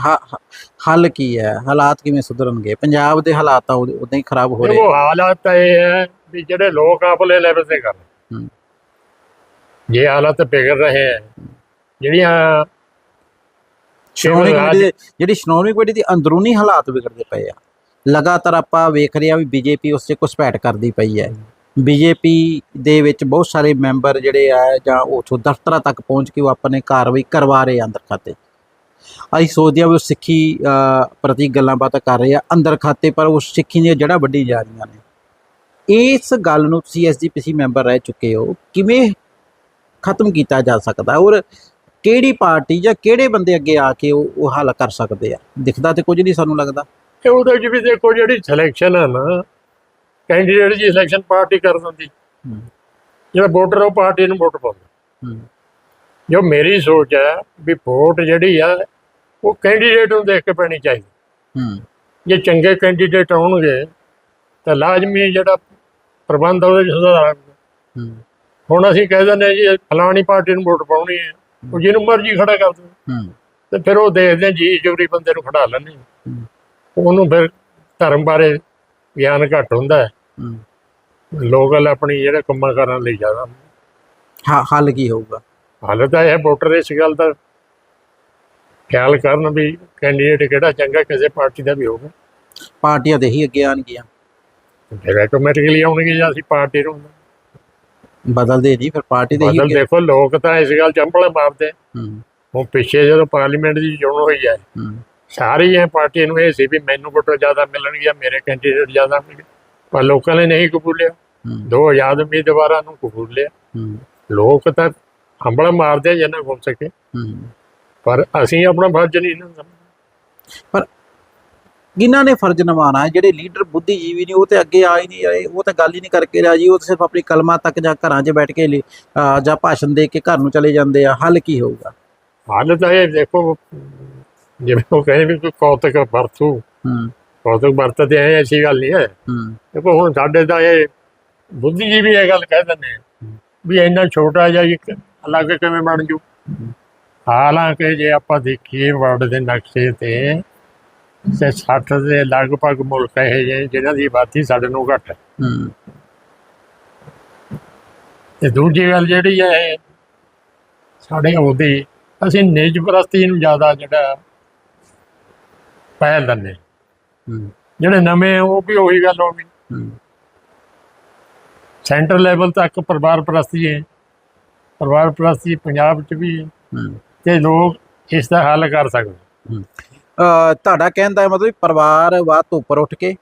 ਹੱਲ ਕੀ ਹੈ? ਹਾਲਾਤ ਕਿਵੇਂ ਸੁਧਰਨਗੇ? ਪੰਜਾਬ ਦੇ ਹਾਲਾਤ ਤਾਂ ਉਦਾਂ ਹੀ ਖਰਾਬ ਹੋ ਰਹੇ ਉਹ ਹਾਲਾਤ ਇਹ ਹੈ ਵੀ ਜਿਹੜੇ ਲੋਕ ਆਪਲੇ ਲੈਵਲ ਤੇ ਕਰ ਜੇ ਹਾਲਾਤ ਵਿਗੜ ਰਹੇ ਹੈ ਜਿਹੜੀਆਂ ਸ਼੍ਰੋਮਣੀ ਰਾਜ- ਕਮੇਟੀ ਦੇ ਜਿਹੜੀ ਸ਼੍ਰੋਮਣੀ ਕਮੇਟੀ ਦੇ ਅੰਦਰੂਨੀ ਹਾਲਾਤ ਵਿਗੜਦੇ ਪਏ ਆ। ਲਗਾਤਾਰ ਆਪਾਂ ਵੇਖ ਰਹੇ ਆ ਵੀ ਬੀਜੇਪੀ ਉਸ 'ਚ ਘੁਸਪੈਠ ਕਰਦੀ ਪਈ ਹੈ। ਬੀਜੇਪੀ ਦੇ ਵਿੱਚ ਬਹੁਤ ਸਾਰੇ ਮੈਂਬਰ ਜਿਹੜੇ ਆ ਜਾਂ ਉਥੋਂ ਦਫ਼ਤਰਾਂ ਤੱਕ ਪਹੁੰਚ ਕੇ ਉਹ ਆਪਣੇ ਕਾਰਵਾਈ ਕਰਵਾ ਰਹੇ ਆ ਅੰਦਰ ਖਾਤੇ। ਅਸੀਂ ਸੋਚਦੇ ਆ ਵੀ ਉਹ ਸਿੱਖੀ ਪ੍ਰਤੀ ਗੱਲਾਂ ਬਾਤਾਂ ਕਰ ਰਹੇ ਆ ਅੰਦਰ ਖਾਤੇ ਪਰ ਉਹ ਸਿੱਖੀ ਦੀਆਂ ਜੜ੍ਹਾਂ ਵੱਢੀ ਜਾ ਰਹੀਆਂ ਨੇ। ਇਸ ਗੱਲ ਨੂੰ ਤੁਸੀਂ ਐਸਜੀਪੀਸੀ ਮੈਂਬਰ ਰਹਿ ਚੁੱਕੇ ਹੋ। ਕਿਵੇਂ ਖਤਮ ਕੀਤਾ ਜਾ ਸਕਦਾ ਔਰ ਕਿਹੜੀ ਪਾਰਟੀ ਜਾਂ ਕਿਹੜੇ ਬੰਦੇ ਅੱਗੇ ਆ ਕੇ ਉਹ ਉਹ ਹੱਲ ਕਰ ਸਕਦੇ ਆ? ਦਿਖਦਾ ਤੇ ਕੁਝ ਨਹੀਂ ਸਾਨੂੰ ਲੱਗਦਾ। ਇਹ ਉਹਦੇ 'ਚ ਵੀ ਦੇਖੋ ਜਿਹੜੀ ਸਿਲੈਕਸ਼ਨ ਹੈ ਨਾ ਕੈਂਡੀਡੇਟ ਦੀ ਸਿਲੈਕਸ਼ਨ ਪਾਰਟੀ ਕਰ ਦਿੰਦੀ ਜਿਹੜਾ ਵੋਟਰ ਉਹ ਪਾਰਟੀ ਨੂੰ ਵੋਟ ਪਾਉਂਦਾ। ਜੋ ਮੇਰੀ ਸੋਚ ਹੈ ਵੀ ਵੋਟ ਜਿਹੜੀ ਆ ਉਹ ਕੈਂਡੀਡੇਟ ਨੂੰ ਦੇਖ ਕੇ ਪੈਣੀ ਚਾਹੀਦੀ। ਹੂੰ। ਜੇ ਚੰਗੇ ਕੈਂਡੀਡੇਟ ਆਉਣਗੇ ਤਾਂ ਲਾਜ਼ਮੀ ਜਿਹੜਾ ਪ੍ਰਬੰਧ ਆ ਉਹਦੇ ਸੁਧਾਰ। ਹੂੰ। ਹੁਣ ਅਸੀਂ ਕਹਿ ਦਿੰਦੇ ਜੀ ਫਲਾਣੀ ਪਾਰਟੀ ਨੂੰ ਵੋਟ ਪਾਉਣੀ ਹੈ। ਉਹ ਜਿਹਨੂੰ ਮਰਜ਼ੀ ਖੜਾ ਕਰ ਹੂੰ। ਤੇ ਫਿਰ ਉਹ ਦੇਖਦੇ ਜੀ ਜੋਰੀ ਬੰਦੇ ਨੂੰ ਖੜਾ। ਹੂੰ। ਉਹਨੂੰ ਫਿਰ ਧਰਮ ਬਾਰੇ ਗਿਆਨ ਘੱਟ ਹੁੰਦਾ ਹੈ। ਹੂੰ। ਲੋਕਲ ਆਪਣੀ ਜਿਹੜੇ ਕੰਮਾਂ ਕਰਨ ਲਈ ਜ਼ਿਆਦਾ ਹਾਂ ਹੱਲ ਕੀ ਹੋਊਗਾ? ਹਾਲੇ ਤਾਂ ਇਹ ਵੋਟਰ ਇਸ ਗੱਲ ਦਾ ਖਿਆਲ ਕਰਨ ਵੀ ਕੈਂਡੀਡੇਟ ਕਿਹੜਾ ਚੰਗਾ ਕਿਸੇ ਪਾਰਟੀ ਦਾ ਵੀ ਹੋਵੇ ਪਾਰਟੀਆਂ ਦੇ ਹੀ ਅੱਗੇ ਆਣਗੀਆਂ ਫਿਰ ਆਟੋਮੈਟਿਕਲੀ ਆਉਣਗੇ ਜਾਂ ਅਸੀਂ ਪਾਰਟੀ ਨੂੰ ਬਦਲਦੇ ਨਹੀਂ ਫਿਰ ਪਾਰਟੀ ਦੇ ਹੀ ਬਦਲ ਦੇਖੋ ਲੋਕ ਤਾਂ ਇਸ ਗੱਲ ਚੰਬਲੇ ਮਾਰਦੇ। ਹੂੰ। ਹੁਣ ਪਿੱਛੇ ਜਦੋਂ ਪਾਰਲੀਮੈਂਟ ਦੀ ਚੋਣ ਹੋਈ ਹੈ ਹੂੰ। ਸਾਰੀ ਇਹ ਪਾਰਟੀ ਨੂੰ ਇਹ ਸੀ ਵੀ ਮੈਨੂੰ ਵੋਟਰ ਜ਼ਿਆਦਾ ਮਿਲਣਗੇ ਮੇਰੇ ਕੈਂਡੀਡੇਟ ਜ਼ਿਆਦਾ ਮਿਲਣਗੇ। ਪਰ ਲੋਕਾਂ ਨੇ ਨਹੀਂ ਕਬੂਲਿਆ। ਹੂੰ। ਦੋ ਆਜ਼ਾਦ ਉਮੀਦਵਾਰਾਂ ਨੂੰ ਕਬੂਲ ਲਿਆ ਹੂੰ। ਲੋਕ ਤਾਂ ਹੰਬਲ ਮਾਰਦੇ ਜਿੰਨਾ ਹੋ ਸਕੇ। ਪਰ ਅਸੀਂ ਆਪਣਾ ਫਰਜ਼ ਨਹੀਂ ਨਾ ਸਮਝਦੇ। ਜਿਨ੍ਹਾਂ ਨੇ ਫਰਜ਼ ਨਿਭਾਉਣਾ ਹੈ ਜਿਹੜੇ ਲੀਡਰ ਬੁੱਧੀਜੀਵੀ ਨੇ ਉਹ ਤੇ ਅੱਗੇ ਆ ਹੀ ਨਹੀਂ ਰਹੇ ਉਹ ਤਾਂ ਗੱਲ ਹੀ ਨਹੀਂ ਕਰਕੇ ਰਾਜੀ ਉਹ ਤਾਂ ਸਿਰਫ ਆਪਣੀ ਕਲਮਾਂ ਤੱਕ ਜਾਂ ਘਰਾਂ 'ਚ ਬੈਠ ਕੇ ਜਾਂ ਭਾਸ਼ਣ ਦੇ ਕੇ ਘਰ ਨੂੰ ਚਲੇ ਜਾਂਦੇ ਆ ਹੱਲ ਕੀ ਹੋਊਗਾ? ਹਾਲ ਤਾਂ ਇਹ ਦੇਖੋ ਜਿਵੇਂ ਉਹ ਕਹਿੰਦੇ ਵੀ ਕੌਤਕ ਵਰਤੂ। ਹੂੰ। ਕੌਤਕ ਵਰਤਦੇ ਐ ਐਸੀ ਗੱਲ ਨਹੀਂ ਹੈ। ਹੂੰ। ਦੇਖੋ ਹੁਣ ਸਾਡੇ ਤਾਂ ਇਹ ਬੁੱਧੀਜੀਵੀ ਇਹ ਗੱਲ ਕਹਿ ਦਿੰਦੇ ਆ ਵੀ ਇੰਨਾ ਛੋਟਾ ਜਿਹਾ ਇੱਕ ਅਲੱਗ ਕਿਵੇਂ ਬਣ ਜੂ? ਹਾਲਾਂਕਿ ਜੇ ਆਪਾਂ ਦੇਖੀਏ ਵਰਲਡ ਦੇ ਨਕਸ਼ੇ ਤੇ ਤੇ 60 ਦੇ ਲਗਭਗ ਮੁਲਕ ਇਹ ਜਿਹੇ ਜਿਨ੍ਹਾਂ ਦੀ ਆਬਾਦੀ ਸਾਡੇ ਨੂੰ ਘੱਟ ਹੈ। ਹੂੰ। ਤੇ ਦੂਜੀ ਗੱਲ ਜਿਹੜੀ ਹੈ ਸਾਡੇ ਉਹਦੀ ਅਸੀਂ ਨਿੱਜ ਪ੍ਰਸਤੀ ਨੂੰ ਜ਼ਿਆਦਾ ਜਿਹੜਾ ਪਹਿਲ ਦਿੰਦੇ ਹੂੰ। ਜਿਹੜੇ ਨਵੇਂ ਉਹ ਵੀ ਉਹੀ ਗੱਲ ਹੋ ਗਈ। ਹੂੰ। ਸੈਂਟਰ ਲੈਵਲ ਤੱਕ ਪਰਿਵਾਰ ਪ੍ਰਸਤੀ ਹੈ। ਪਰਿਵਾਰ ਪ੍ਰਸਤੀ ਪੰਜਾਬ 'ਚ ਵੀ ਹੈ ਤੇ ਲੋਕ ਇਸ ਦਾ ਹੱਲ ਕਰ ਸਕਦੇ। ਤੁਹਾਡਾ ਕਹਿਣ ਦਾ ਮਤਲਬ ਪਰਿਵਾਰਵਾਦ ਤੋਂ ਉੱਪਰ ਉੱਠ ਕੇ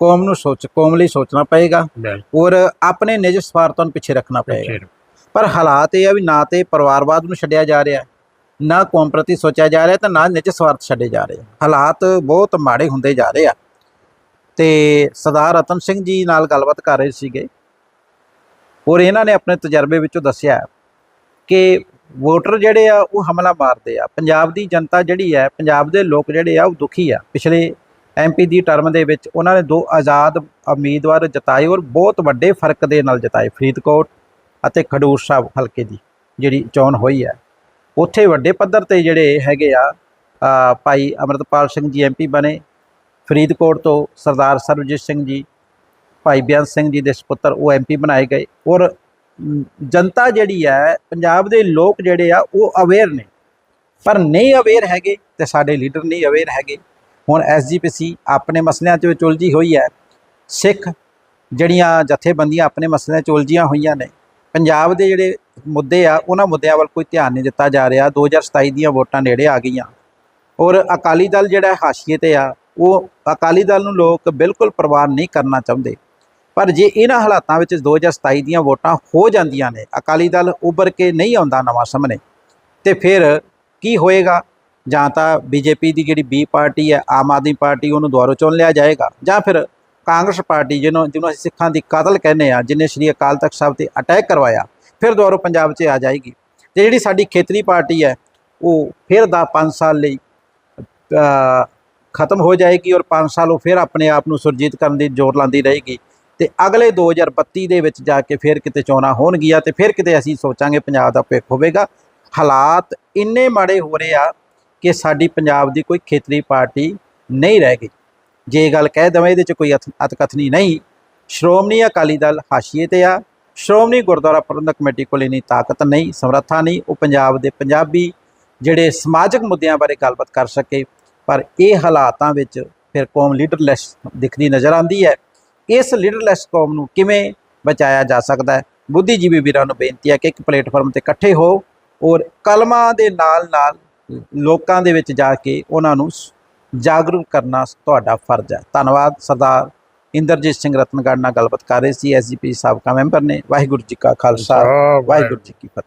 ਕੌਮ ਨੂੰ ਸੋਚ ਕੌਮ ਲਈ ਸੋਚਣਾ ਪਏਗਾ ਔਰ ਆਪਣੇ ਨਿੱਜ ਸਵਾਰਥਾਂ ਨੂੰ ਪਿੱਛੇ ਰੱਖਣਾ ਪਏਗਾ। ਪਰ ਹਾਲਾਤ ਇਹ ਆ ਵੀ ਨਾ ਤੇ ਪਰਿਵਾਰਵਾਦ ਨੂੰ ਛੱਡਿਆ ਜਾ ਰਿਹਾ ਨਾ ਕੌਮ ਪ੍ਰਤੀ ਸੋਚਿਆ ਜਾ ਰਿਹਾ ਤੇ ਨਾ ਨਿੱਜ ਸਵਾਰਥ ਛੱਡੇ ਜਾ ਰਹੇ। ਹਾਲਾਤ ਬਹੁਤ ਮਾੜੇ ਹੁੰਦੇ ਜਾ ਰਹੇ ਆ। ਤੇ ਸਰਦਾਰ ਰਤਨ ਸਿੰਘ ਜੀ ਨਾਲ ਗੱਲਬਾਤ ਕਰ ਰਹੇ ਸੀਗੇ ਔਰ ਇਹਨਾਂ ਨੇ ਆਪਣੇ ਤਜਰਬੇ ਵਿੱਚੋਂ ਦੱਸਿਆ ਕਿ ਵੋਟਰ ਜਿਹੜੇ ਆ, ਉਹ ਹਮਲਾ ਮਾਰਦੇ ਆ। ਪੰਜਾਬ ਦੀ ਜਨਤਾ ਜਿਹੜੀ ਹੈ, ਪੰਜਾਬ ਦੇ ਲੋਕ ਜਿਹੜੇ ਆ, ਉਹ ਦੁਖੀ ਆ। ਪਿਛਲੇ ਐਮਪੀ ਦੀ ਟਰਮ ਦੇ ਵਿੱਚ ਉਹਨਾਂ ਨੇ ਦੋ ਆਜ਼ਾਦ ਉਮੀਦਵਾਰ ਜਿਤਾਏ ਔਰ ਬਹੁਤ ਵੱਡੇ ਫ਼ਰਕ ਦੇ ਨਾਲ ਜਿਤਾਏ, ਫਰੀਦਕੋਟ ਅਤੇ ਖਡੂਰ ਸਾਹਿਬ ਹਲਕੇ ਦੀ, ਜਿਹੜੀ ਚੋਣ ਹੋਈ ਹੈ। ਉੱਥੇ ਵੱਡੇ ਪੱਧਰ ਤੇ ਜਿਹੜੇ ਹੈਗੇ ਆ ਭਾਈ ਅਮਰਤਪਾਲ ਸਿੰਘ ਜੀ ਐਮਪੀ ਬਣੇ, ਫਰੀਦਕੋਟ ਤੋਂ ਸਰਦਾਰ ਸਰਬਜੀਤ ਸਿੰਘ ਜੀ, ਭਾਈ ਬਿਆਨ ਸਿੰਘ ਜੀ ਦੇ ਸੁਪੁੱਤਰ ਉਹ ਐਮਪੀ ਬਣਾਏ ਗਏ ਔਰ ਜਨਤਾ ਜਿਹੜੀ ਹੈ, ਪੰਜਾਬ ਦੇ ਲੋਕ ਜਿਹੜੇ ਆ, ਉਹ ਅਵੇਅਰ ਨੇ। ਪਰ ਨਹੀਂ ਅਵੇਅਰ ਹੈਗੇ ਤੇ ਸਾਡੇ ਲੀਡਰ ਨਹੀਂ ਅਵੇਅਰ ਹੈਗੇ। ਹੁਣ ਐਸਜੀਪੀਸੀ ਆਪਣੇ ਮਸਲਿਆਂ 'ਚ ਵਿੱਚ ਉਲਝੀ ਹੋਈ ਹੈ। ਸਿੱਖ ਜਿਹੜੀਆਂ ਜਥੇਬੰਦੀਆਂ ਆਪਣੇ ਮਸਲਿਆਂ 'ਚ ਉਲਝੀਆਂ ਹੋਈਆਂ ਨੇ। ਪੰਜਾਬ ਦੇ ਜਿਹੜੇ ਮੁੱਦੇ ਆ, ਉਹਨਾਂ ਮੁੱਦਿਆਂ ਵੱਲ ਕੋਈ ਧਿਆਨ ਨਹੀਂ ਦਿੱਤਾ ਜਾ ਰਿਹਾ। 2027 ਦੀਆਂ ਵੋਟਾਂ ਨੇੜੇ ਆ ਗਈਆਂ। ਔਰ ਅਕਾਲੀ ਦਲ ਜਿਹੜਾ ਹਾਸ਼ੀਏ ਤੇ ਆ, ਉਹ ਅਕਾਲੀ ਦਲ ਨੂੰ ਲੋਕ ਬਿਲਕੁਲ ਪ੍ਰਵਾਨ ਨਹੀਂ ਕਰਨਾ ਚਾਹੁੰਦੇ। ਪਰ ਜੇ ਇਹਨਾਂ ਹਾਲਾਤਾਂ ਵਿੱਚ 2027 ਦੀਆਂ ਵੋਟਾਂ ਹੋ ਜਾਂਦੀਆਂ ਨੇ, ਅਕਾਲੀ ਦਲ ਉੱਭਰ ਕੇ ਨਹੀਂ ਆਉਂਦਾ ਨਵਾਂ ਸਾਹਮਣੇ, ਤੇ ਫਿਰ ਕੀ ਹੋਏਗਾ? ਜਾਂ ਤਾਂ ਬੀਜੇਪੀ ਦੀ ਜਿਹੜੀ ਬੀ ਪਾਰਟੀ ਹੈ, ਆਮ ਆਦਮੀ ਪਾਰਟੀ ਉਹਨੂੰ ਦੁਆਰਾ ਚੁਣ ਲਿਆ ਜਾਏਗਾ, ਜਾਂ ਫਿਰ ਕਾਂਗਰਸ ਪਾਰਟੀ ਜਿਹਨੂੰ ਜਿਹਨੂੰ ਅਸੀਂ ਸਿੱਖਾਂ ਦੀ ਕਾਤਲ ਕਹਿੰਦੇ ਆ ਜਿਨੇ ਸ਼੍ਰੀ ਅਕਾਲ ਤਖਤ ਸਾਹਿਬ ਤੇ ਅਟੈਕ ਕਰਵਾਇਆ, ਫਿਰ ਦੁਆਰਾ ਪੰਜਾਬ 'ਚ ਆ ਜਾਏਗੀ। ਤੇ ਜਿਹੜੀ ਸਾਡੀ ਖੇਤਰੀ ਪਾਰਟੀ ਹੈ, ਉਹ ਫਿਰ ਦਾ 5 ਸਾਲ ਲਈ ਖਤਮ ਹੋ ਜਾਏਗੀ ਔਰ 5 ਸਾਲ ਉਹ ਫਿਰ ਆਪਣੇ ਆਪ ਨੂੰ ਸੁਰਜੀਤ ਕਰਨ ਦੀ ਜ਼ੋਰ ਲਾਉਂਦੀ ਰਹੇਗੀ। ਤੇ ਅਗਲੇ 2032 ਦੇ ਵਿੱਚ ਜਾ ਕੇ ਫਿਰ ਕਿਤੇ ਚੋਣਾਂ ਹੋਣਗੀਆਂ ਤੇ ਫਿਰ ਕਿਤੇ ਅਸੀਂ ਸੋਚਾਂਗੇ ਪੰਜਾਬ ਦਾ ਭਵਿੱਖ ਹੋਵੇਗਾ। ਹਾਲਾਤ ਇੰਨੇ ਮਾੜੇ ਹੋ ਰਹੇ ਆ ਕਿ ਸਾਡੀ ਪੰਜਾਬ ਦੀ ਕੋਈ ਖੇਤਰੀ ਪਾਰਟੀ ਨਹੀਂ ਰਹਿ ਗਈ। ਜੇ ਗੱਲ ਕਹਿ ਦਵਾਂ, ਇਹਦੇ 'ਚ ਕੋਈ ਅਥ- ਅਤਕਥਨੀ ਨਹੀਂ। ਸ਼੍ਰੋਮਣੀ ਅਕਾਲੀ ਦਲ ਹਾਸ਼ੀਏ ਤੇ ਆ। ਸ਼੍ਰੋਮਣੀ ਗੁਰਦੁਆਰਾ ਪ੍ਰਬੰਧਕ ਕਮੇਟੀ ਕੋਲ ਇੰਨੀ ਤਾਕਤ ਨਹੀਂ, ਸਮਰੱਥਾ ਨਹੀਂ। ਉਹ ਪੰਜਾਬ ਦੇ ਪੰਜਾਬੀ ਜਿਹੜੇ ਸਮਾਜਿਕ ਮੁੱਦਿਆਂ ਬਾਰੇ ਗੱਲਬਾਤ ਕਰ ਸਕੇ, ਪਰ ਇਹ ਹਾਲਾਤਾਂ ਵਿੱਚ ਫਿਰ ਕੌਮ ਲੀਡਰਲੈਸ ਦਿਖਦੀ ਨਜ਼ਰ ਆਉਂਦੀ ਹੈ। ਇਸ ਲੀਡਰਲੈਸ ਕੌਮ ਨੂੰ ਕਿਵੇਂ ਬਚਾਇਆ ਜਾ ਸਕਦਾ ਹੈ? ਬੁੱਧੀਜੀਵੀ ਵੀਰਾਂ ਨੂੰ ਬੇਨਤੀ ਹੈ ਕਿ ਇੱਕ ਪਲੇਟਫਾਰਮ ਤੇ ਇਕੱਠੇ ਹੋ ਔਰ ਕਲਮਾਂ ਦੇ ਨਾਲ ਨਾਲ ਲੋਕਾਂ ਦੇ ਵਿੱਚ ਜਾ ਕੇ ਉਹਨਾਂ ਨੂੰ ਜਾਗਰੂਕ ਕਰਨਾ ਤੁਹਾਡਾ ਫਰਜ਼ ਹੈ। ਧੰਨਵਾਦ। ਸਰਦਾਰ ਇੰਦਰਜੀਤ ਸਿੰਘ ਰਤਨਗੜ੍ਹ ਨਾਲ ਗੱਲਬਾਤ ਕਰ ਰਹੇ ਸੀ। ਐਸਜੀਪੀ ਸਾਬਕਾ ਮੈਂਬਰ ਨੇ। ਵਾਹਿਗੁਰੂ ਜੀ ਕਾ ਖਾਲਸਾ। ਵਾਹਿਗੁਰੂ ਜੀ ਕੀ ਫਤਿਹ।